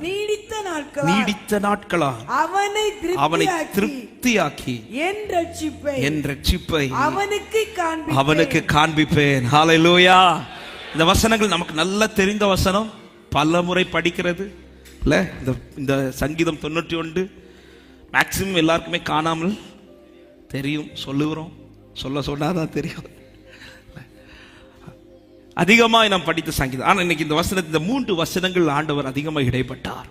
நீடித்த நாட்கள் நீடித்த நாட்களா அவனை அவனை திருப்தியாக்கி என் ரட்சிப்பை என் ரட்சிப்பை அவனுக்கு காண்பி அவனுக்கு காண்பிப்பேன். ஹalleluya இந்த வசனங்கள் நமக்கு நல்லா தெரிந்த வசனம். பல முறை படிக்கிறது. இல்ல இந்த இந்த சங்கீதம் தொண்ணூற்றி ஒன்று. மேக்சிமம் எல்லாருக்குமே காணாமல் தெரியும் சொல்லுகிறோம். சொல்ல சொன்னாதான் தெரியும். அதிகமாக நாம் படித்த சங்கீதம். ஆனால் இன்னைக்கு இந்த வசனத்தை இந்த மூன்று வசனங்கள் ஆண்டவர் அதிகமாக இடைப்பட்டார்.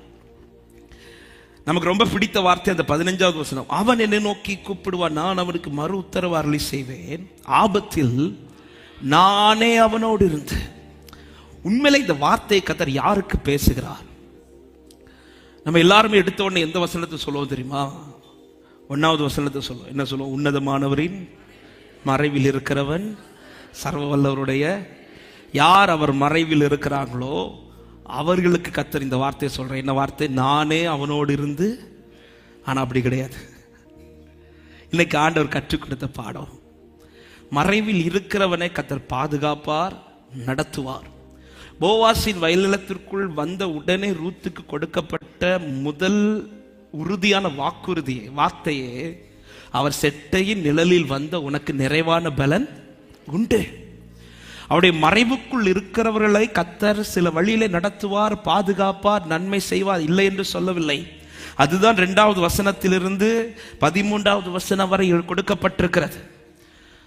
நமக்கு ரொம்ப பிடித்த வார்த்தை அந்த பதினஞ்சாவது வசனம். அவன் என்னை நோக்கி கூப்பிடுவான் நான் அவனுக்கு மறு உத்தரவு அருளி செய்வேன். ஆபத்தில் நானே அவனோடு இருந்து. உண்மையில இந்த வார்த்தையை கத்தர் யாருக்கு பேசுகிறார்? நம்ம எல்லாருமே எடுத்த உடனே எந்த வசனத்தை சொல்லுவோம் தெரியுமா? ஒன்னாவது வசனத்தை சொல்லுவோம். என்ன சொல்லுவோம்? உன்னதமானவரின் மறைவில் இருக்கிறவன் சர்வ வல்லவருடைய யார் அவர் மறைவில் இருக்கிறாங்களோ அவர்களுக்கு கத்தர் இந்த வார்த்தையை சொல்கிறேன் என்ன வார்த்தை? நானே அவனோடு இருந்து ஆனால் அப்படி கிடையாது. இன்னைக்கு ஆண்டவர் கற்றுக் கொடுத்த பாடம். மறைவில் இருக்கிறவனை கத்தர் பாதுகாப்பார் நடத்துவார். போவாசின் வயலிலத்திற்குள் வந்த உடனே ரூத்துக்கு கொடுக்கப்பட்ட முதல் உறுதியான வாக்குறுதியை வார்த்தையே அவர் செட்டையின் நிழலில் வந்த உனக்கு நிறைவான பலன் உண்டு. அவருடைய மறைவுக்குள் இருக்கிறவர்களை கத்தர் சில வழியிலே நடத்துவார் பாதுகாப்பார் நன்மை செய்வார். இல்லை என்று சொல்லவில்லை. அதுதான் இரண்டாவது வசனத்திலிருந்து பதிமூன்றாவது வசனம் வரை கொடுக்கப்பட்டிருக்கிறது.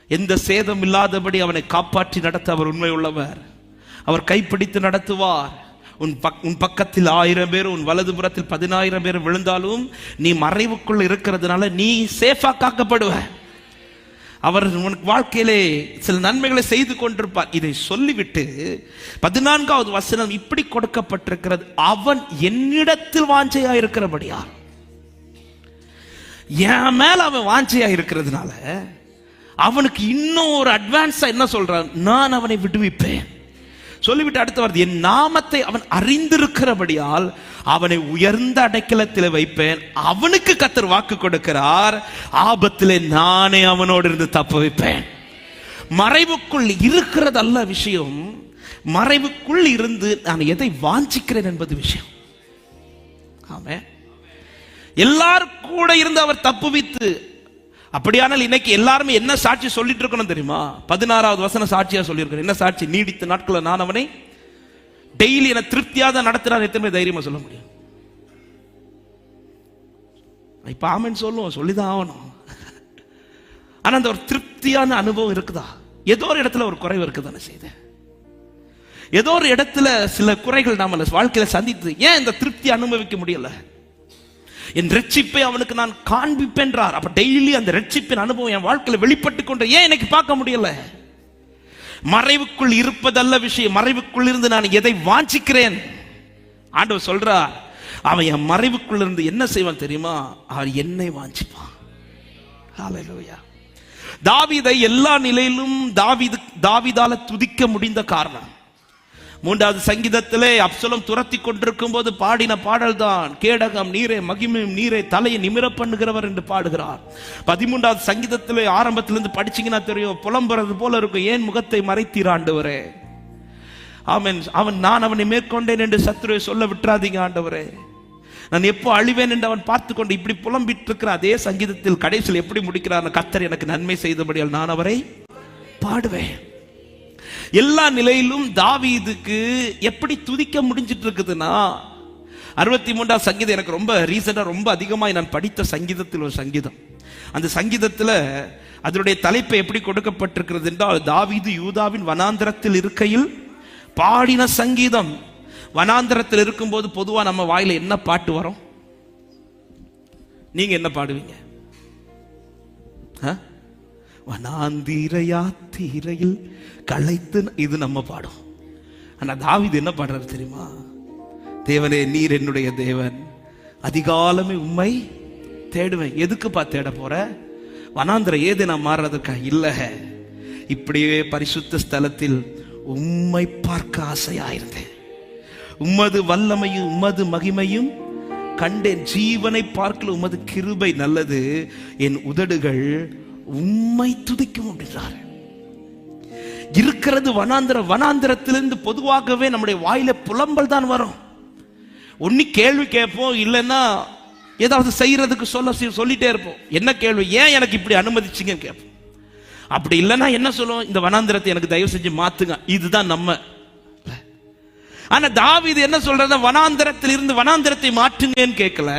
எந்த சேதம் இல்லாதபடி அவனை காப்பாற்றி நடத்த அவர் உண்மை உள்ளவர் அவர் கைப்பிடித்து நடத்துவார். உன் பக் உன் பக்கத்தில் ஆயிரம் பேர் உன் வலதுபுறத்தில் பதினாயிரம் பேர் விழுந்தாலும் நீ மறைவுக்குள் இருக்கிறதுனால நீ சேஃபாக காக்கப்படுவ. அவர் உனக்கு வாழ்க்கையிலே சில நன்மைகளை செய்து கொண்டிருப்பார். இதை சொல்லிவிட்டு பதினான்காவது வசனம் இப்படி கொடுக்கப்பட்டிருக்கிறது. அவன் என்னிடத்தில் வாஞ்சையா இருக்கிறபடியா என் மேல அவன் வாஞ்சையா இருக்கிறதுனால அவனுக்கு இன்னும் ஒரு அட்வான்ஸா என்ன சொல்றான்? நான் அவனை விடுவிப்பேன். சொல்லிவிட்டு அடுத்த வருது என் நாமத்தை அவன் அறிந்திருக்கிறபடியால் அவனை உயர்ந்த அடைக்கலத்தில் வைப்பேன். அவனுக்கு கத்தர் வாக்கு கொடுக்கிறார். ஆபத்திலே நானே அவனோடு இருந்து தப்ப வைப்பேன். மறைவுக்குள் இருக்கிறதல்ல விஷயம். மறைவுக்குள் இருந்து நான் எதை வாஞ்சிக்கிறேன் என்பது விஷயம். ஆமே எல்லாரும் கூட இருந்து அவர் தப்புவித்து அப்படியானால் இன்னைக்கு எல்லாருமே என்ன சாட்சி சொல்லிட்டு இருக்கணும் தெரியுமா? பதினாறாவது வசனம் சாட்சியா சொல்லியிருக்கிறேன் என்ன சாட்சி? நீடித்த நாட்களை நான் அவனை டெய்லி என திருப்தியாக தான் நடத்துறான் எத்தனை தைரியமா சொல்ல முடியும்? இப்ப ஆமன் சொல்லுவோம் சொல்லிதான் ஆகணும். ஆனா அந்த ஒரு திருப்தியான அனுபவம் இருக்குதா? ஏதோ ஒரு இடத்துல ஒரு குறைவு இருக்குதானே செய்த ஏதோ ஒரு இடத்துல சில குறைகள் நாம வாழ்க்கையில சந்தித்து ஏன் இந்த திருப்தி அனுபவிக்க முடியல? என் ரட்சிப்பை அவனுக்கு நான் காண்பிப்பென்றார். அப்ப டெய்லி அந்த ரட்சிப்பின் அனுபவம் என் வாழ்க்கையில் வெளிப்பட்டு கொண்டு ஏன் எனக்கு பார்க்க முடியல? மறைவுக்குள் இருப்பதல்ல விஷயம். மறைவுக்குள் இருந்து நான் எதை வாஞ்சிக்கிறேன்? ஆண்டவர் சொல்றார் அவன் என் மறைவுக்குள் இருந்து என்ன செய்வான் தெரியுமா? அவன் என்னை வாஞ்சிப்பான். தாவிதை தாவீதை எல்லா நிலையிலும் தாவிது தாவிதால துதிக்க முடிந்த காரணம். மூன்றாவது சங்கீதத்திலே அப்சலம் துரத்தி கொண்டிருக்கும் போது பாடின பாடல் தான் கேடகம் நீரே மகிமையும் நீரே தலையை நிமிர பண்ணுகிறவர் என்று பாடுகிறார். பதிமூன்றாவது சங்கீதத்திலே ஆரம்பத்திலிருந்து படிச்சீங்கன்னா தெரியும் புலம்புறது போல இருக்கும் ஏன் முகத்தை மறைத்தீர் ஆண்டவரே? அவன் நான் அவனை மேற்கொண்டேன் என்று சத்துருவை சொல்ல விட்டுறாதீங்க ஆண்டவரே. நான் எப்போ அழிவேன் என்று அவன் பார்த்து கொண்டு இப்படி புலம்பிட்டு இருக்கிற அதே சங்கீதத்தில் கடைசியில் எப்படி முடிக்கிறார் கத்தர் எனக்கு நன்மை செய்தபடியால் நான் அவரை பாடுவேன். எல்லா நிலையிலும் தாவீதுக்கு எப்படி துதிக்க முடிஞ்சிட்டு இருக்குதுன்னா அறுபத்தி மூன்றாம் சங்கீதம் எனக்கு ரொம்ப ரீசெண்டா ரொம்ப அதிகமாக நான் படித்த சங்கீதத்தில் ஒரு சங்கீதம். அந்த சங்கீதத்தில் அதனுடைய தலைப்பு எப்படி கொடுக்கப்பட்டிருக்கிறது என்றால் தாவீது யூதாவின் வனாந்திரத்தில் இருக்கையில் பாடின சங்கீதம். வனாந்திரத்தில் இருக்கும்போது பொதுவாக நம்ம வாயில என்ன பாட்டு வரும்? நீங்க என்ன பாடுவீங்க? வனாந்தீரையா தீரையில் களைத்து இது நம்ம பாடும். ஆனா தாவிது என்ன பாடுறாரு தெரியுமா? தேவனே நீர் என்னுடைய தேவன். அதிகாலமே உண்மை தேடுவேன். எதுக்குப்பா தேட போற? வனாந்திர ஏது நான் மாறுறதுக்கா? இல்ல இப்படியே பரிசுத்த ஸ்தலத்தில் உம்மை பார்க்க ஆசையாயிருந்தேன். உமது வல்லமையும் உமது மகிமையும் கண்டேன். ஜீவனை பார்க்கல. உமது கிருபை நல்லது. என் உதடுகள் உண்மை துதிக்கும் அப்படின்றார். இருக்கிறது வனாந்திர வனாந்திரத்திலிருந்து பொதுவாகவே நம்முடைய வாயில புலம்பல் தான் வரும். ஒன்னு கேள்வி கேட்போம் இல்லைன்னா ஏதாவது செய்யறதுக்கு சொல்ல சொல்லிட்டே இருப்போம். என்ன கேள்வி? ஏன் எனக்கு இப்படி அனுமதிச்சிங்க கேட்போம். அப்படி இல்லைன்னா என்ன சொல்லுவோம்? இந்த வனாந்திரத்தை எனக்கு தயவு செஞ்சு மாத்துங்க. இதுதான் நம்ம ஆனா தாவீது என்ன சொல்றத வனாந்திரத்தில் இருந்து வனாந்திரத்தை மாற்றுங்கன்னு கேட்கல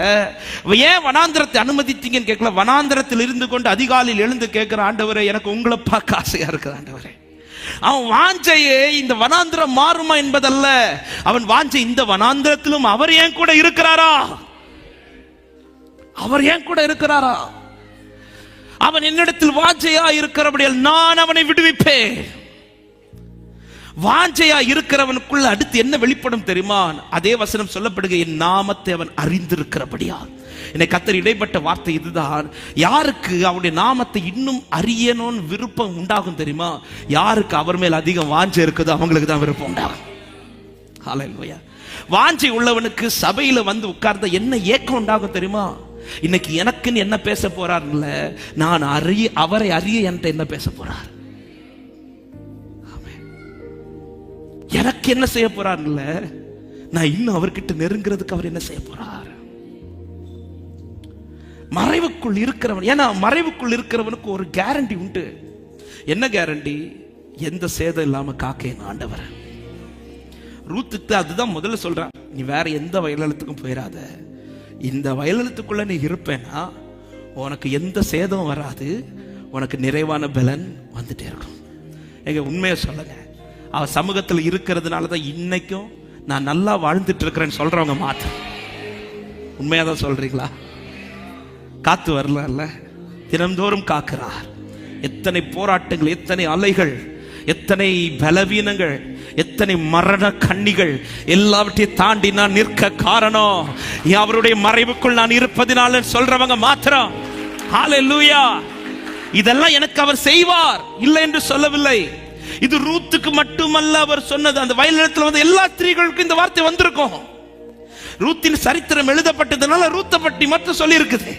ஏன் வனாந்திரத்தை அனுமதித்தீங்கன்னு கேட்கல வனாந்திரத்தில் இருந்து கொண்டு அதிகாலையில் எழுந்து கேட்கிற ஆண்டவரே எனக்கு உங்களை பார்க்க ஆசையா இருக்குது ஆண்டவரே. அவன் வாஞ்சையே இந்த வனாந்திரம் மாறுமா என்பதல்ல. அவன் வாஞ்சை இந்த வனாந்திரத்திலும் அவர் ஏன் கூட இருக்கிறாரா? அவர் ஏன் கூட இருக்கிறாரா? அவன் என்னிடத்தில் வாஞ்சையா இருக்கிறபடியால் நான் அவனை விடுவிப்பேன். வாஞ்சையா இருக்கிறவனுக்குள்ள அடுத்து என்ன வெளிப்படும் தெரியுமா? அதே வசனம் சொல்லப்படுக என் நாமத்தை அவன் அறிந்திருக்கிறபடியால். என்னை கத்தர் இடைப்பட்ட வார்த்தை இதுதான். யாருக்கு அவருடைய நாமத்தை இன்னும் அறியணும்னு விருப்பம் உண்டாகும் தெரியுமா? யாருக்கு அவர் மேல் அதிகம் வாஞ்சை இருக்குதோ அவங்களுக்கு தான் விருப்பம் உண்டாகும். ஹalleluya வாஞ்சை உள்ளவனுக்கு சபையில வந்து உட்கார்ந்த என்ன ஏக்கம் உண்டாகும் தெரியுமா? இன்னைக்கு எனக்குன்னு என்ன பேச போறாருல்ல? நான் அறிய அவரை அறிய என்கிட்ட என்ன பேச போறாரு? எனக்கு என்ன செய்ய போறாருல்ல? நான் இன்னும் அவர்கிட்ட நெருங்கிறதுக்கு அவர் என்ன செய்ய போறார்? மறைவுக்குள் இருக்கிறவன் ஏன்னா மறைவுக்குள் இருக்கிறவனுக்கு ஒரு கேரண்டி உண்டு. என்ன கேரண்டி எந்த சேதம் இல்லாம காக்க என் ஆண்டவர் ரூத்துக்கு அதுதான் முதல்ல சொல்றான். நீ வேற எந்த வயலத்துக்கும் போயிடாத இந்த வயலத்துக்குள்ள நீ இருப்பேன்னா உனக்கு எந்த சேதம் வராது. உனக்கு நிறைவான பலன் வந்துட்டே இருக்கும். எங்க உண்மையை சொல்லுங்க. அவ சமூகத்தில் இருக்கிறதுனால தான் இன்னைக்கும் நான் நல்லா வாழ்ந்துட்டு இருக்கிறேன்னு சொல்றவங்க மாத்திரம் உண்மையா தான் சொல்றீங்களா? காத்து வரல தினந்தோறும் காக்கிறார். எத்தனை போராட்டங்கள் எத்தனை அலைகள் எத்தனை பலவீனங்கள் எத்தனை மரண கண்ணிகள் எல்லாவற்றையும் தாண்டி நான் நிற்க காரணம். அவருடைய மறைவுக்குள் நான் இருப்பதினால சொல்றவங்க மாத்திரம். இதெல்லாம் எனக்கு அவர் செய்வார். இல்லை என்று சொல்லவில்லை. இது ரூத்துக்கு மட்டுமல்ல அவர் சொன்னது அந்த வயலிடத்தில் வந்து எல்லா ஸ்திரீகளுக்கும் இந்த வார்த்தை வந்திருக்கும். ரூத்தின் சரித்திரம் எழுதப்பட்டதுனால ரூத்தை பற்றி மட்டும் சொல்லி இருக்குது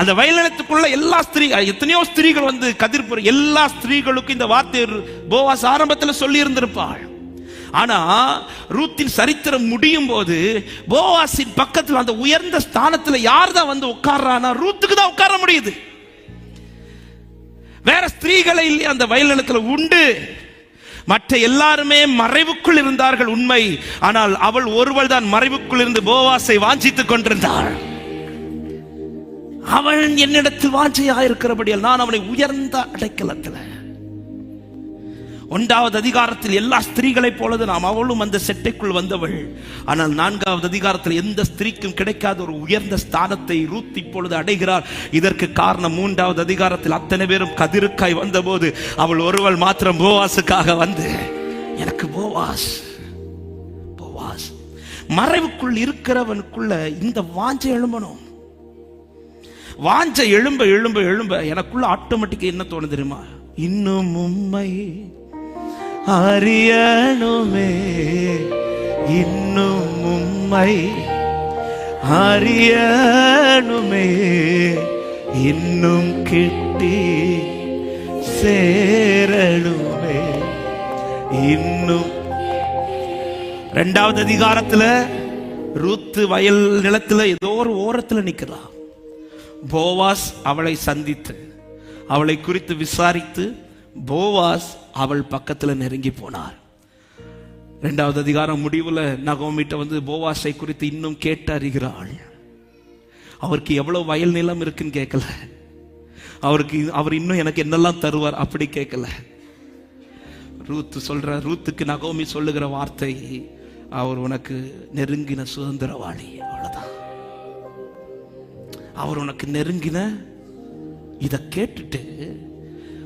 அந்த வயலினத்துக்குள்ள எல்லா ஸ்திரீ எத்தனையோ ஸ்திரீகள் வந்து கதிர்புற எல்லா ஸ்திரீகளுக்கும் இந்த வார்த்தை போவாஸ் ஆரம்பத்தில் சொல்லி இருந்திருப்பாள் ஆனா ரூத்தின் சரித்திரம் முடியும் போது போவாசின் பக்கத்தில் அந்த உயர்ந்த ஸ்தானத்தில் யார் தான் வந்து உட்கார்றானா ரூத்துக்கு தான் உட்கார முடியுது. வேற ஸ்திரீகளை இல்லையா அந்த வயல்நிலத்தில் உண்டு. மற்ற எல்லாருமே மறைவுக்குள் இருந்தார்கள் உண்மை. ஆனால் அவள் ஒருவள் தான் மறைவுக்குள் இருந்து போவாசை வாஞ்சித்துக் கொண்டிருந்தாள். அவன் என்னிடத்தில் வாஞ்சையா இருக்கிறபடியால் நான் அவனை உயர்ந்த அடைக்கலத்தில் ஒன்றாவது அதிகாரத்தில் எல்லா ஸ்திரீகளைப் போலது நாம் அவளும் அந்த செட்டைக்குள் வந்தவள். ஆனால் நான்காவது அதிகாரத்தில் எந்த ஸ்திரீக்கும் கிடைக்காத ஒரு உயர்ந்த ஸ்தானத்தை ரூத் இப்பொழுது அடைகிறார். இதற்கு காரணம் மூன்றாவது அதிகாரத்தில் அத்தனை பேரும் கதிருக்காய் வந்தபோது அவள் ஒருவள் மாத்திரம் போவாஸுக்காக வந்து எனக்கு போவாஸ் போவாஸ். மறைவுக்குள் இருக்கிறவனுக்குள்ள இந்த வாஞ்சை எழும்பணும். வாஞ்சை எழும்ப எழும்ப எழும்ப எனக்குள்ள ஆட்டோமேட்டிக்கா என்ன தோணு தெரியுமா? இன்னும் உண்மை அறியணுமே இன்னும் உம்மை அறியணுமே இன்னும் கிட்டி சேரணுமே இன்னும். ரெண்டாவது அதிகாரத்துல ரூத்து வயல் நிலத்துல ஏதோ ஒரு ஓரத்துல நிக்கிறா போவாஸ் அவளை சந்தித்து அவளை குறித்து விசாரித்து போவாஸ் அவள் பக்கத்தில் நெருங்கி போனார் ரெண்டாவது அதிகாரம் முடிவில் நகோமிட்ட வந்து போவாசை குறித்து இன்னும் கேட்டு அறிகிறாள். அவருக்கு எவ்வளோ வயல் நிலம் இருக்குன்னு கேட்கல அவருக்கு அவர் இன்னும் எனக்கு என்னெல்லாம் தருவார் அப்படி கேட்கல ரூத்து சொல்ற ரூத்துக்கு நகோமி சொல்லுகிற வார்த்தை அவர் உனக்கு நெருங்கின சுதந்திரவாளி அவ்வளவுதான். அவர் உனக்கு நெருங்கின இதை கேட்டுட்டு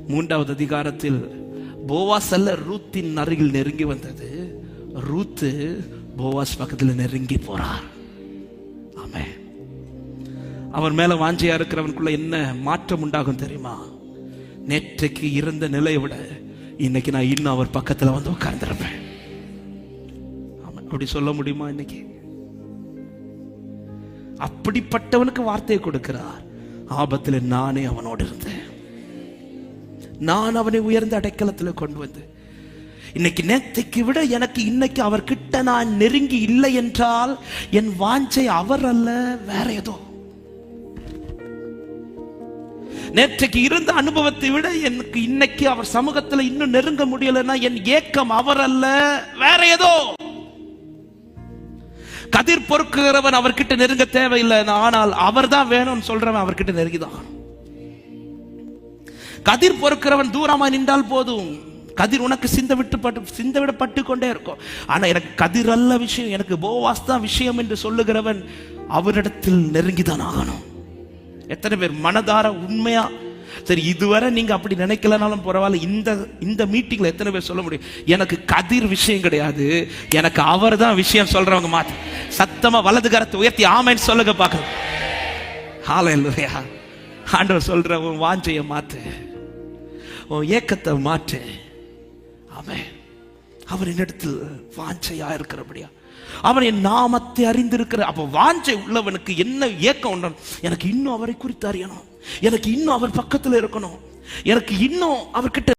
மூன்றாவது அதிகாரத்தில் போவாஸ் அல்ல ரூத்தின் அருகில் நெருங்கி வந்தது. ரூத்து போவாஸ் பக்கத்தில் நெருங்கி போறார். ஆமே அவர் மேல வாஞ்சியா இருக்கிறவனுக்குள்ள என்ன மாற்றம் உண்டாகும் தெரியுமா? நேற்றைக்கு இருந்த நிலையை விட இன்னைக்கு நான் இன்னும் அவர் பக்கத்துல வந்து உட்கார்ந்துருப்பேன். அப்படி சொல்ல முடியுமா இன்னைக்கு? அப்படிப்பட்டவனுக்கு வார்த்தையை கொடுக்கிறார். ஆபத்தில் நானே அவனோடு இருந்தேன். நான் அவனை உயர்ந்த அடைக்கலத்தில் கொண்டு வந்து இன்னைக்கு நேத்தைக்கு விட எனக்கு இன்னைக்கு அவர் கிட்ட நான் நெருங்கி இல்லை என்றால் என் வாஞ்சை அவர் அல்ல வேற ஏதோ. நேற்றைக்கு இருந்த அனுபவத்தை விட எனக்கு இன்னைக்கு அவர் சமூகத்துல இன்னும் நெருங்க முடியலன்னா என் ஏக்கம் அவர் அல்ல வேற ஏதோ. கதிர் பொறுக்குகிறவன் அவர்கிட்ட நெருங்க தேவையில்லை ஆனால் அவர் தான் வேணும்னு சொல்றவன் அவர்கிட்ட நெருங்கிதான். கதிர் பொறுக்கிறவன் தூரமா நின்றால் போதும். கதிர் உனக்கு சிந்த விட்டு பட்டு சிந்த விடப்பட்டு கொண்டே இருக்கும். ஆனா எனக்கு கதிர் அல்ல விஷயம். எனக்கு போவாஸ் தான் விஷயம் என்று சொல்லுகிறவன் அவரிடத்தில் நெருங்கிதான் ஆகணும். எத்தனை பேர் மனதார உண்மையா? சரி இதுவரை நீங்க அப்படி நினைக்கலனாலும் பரவாயில்ல. இந்த இந்த மீட்டிங்ல எத்தனை பேர் சொல்ல முடியும்? எனக்கு கதிர் விஷயம் கிடையாது. எனக்கு அவர் தான் விஷயம் சொல்றவங்க மாத்து. சத்தமா வலது கரத்தை உயர்த்தி ஆமைன்னு சொல்லுங்க பார்க்கலாம். ஹalleluya. ஆண்டவர் சொல்ற உன் வாஞ்சையை மாத்து. உன் ஏக்கத்தை மாற்று அவன் அவர் என்னிடத்தில் வாஞ்சையா இருக்கிறபடியா? அவன் என் நாமத்தை அறிந்திருக்கிற அப்ப வாஞ்சை உள்ளவனுக்கு என்ன ஏக்கம் உண்டு? எனக்கு இன்னும் அவரை குறித்து அறியணும். எனக்கு இன்னும் அவர் பக்கத்துல இருக்கணும். எனக்கு இன்னும் அவர்கிட்ட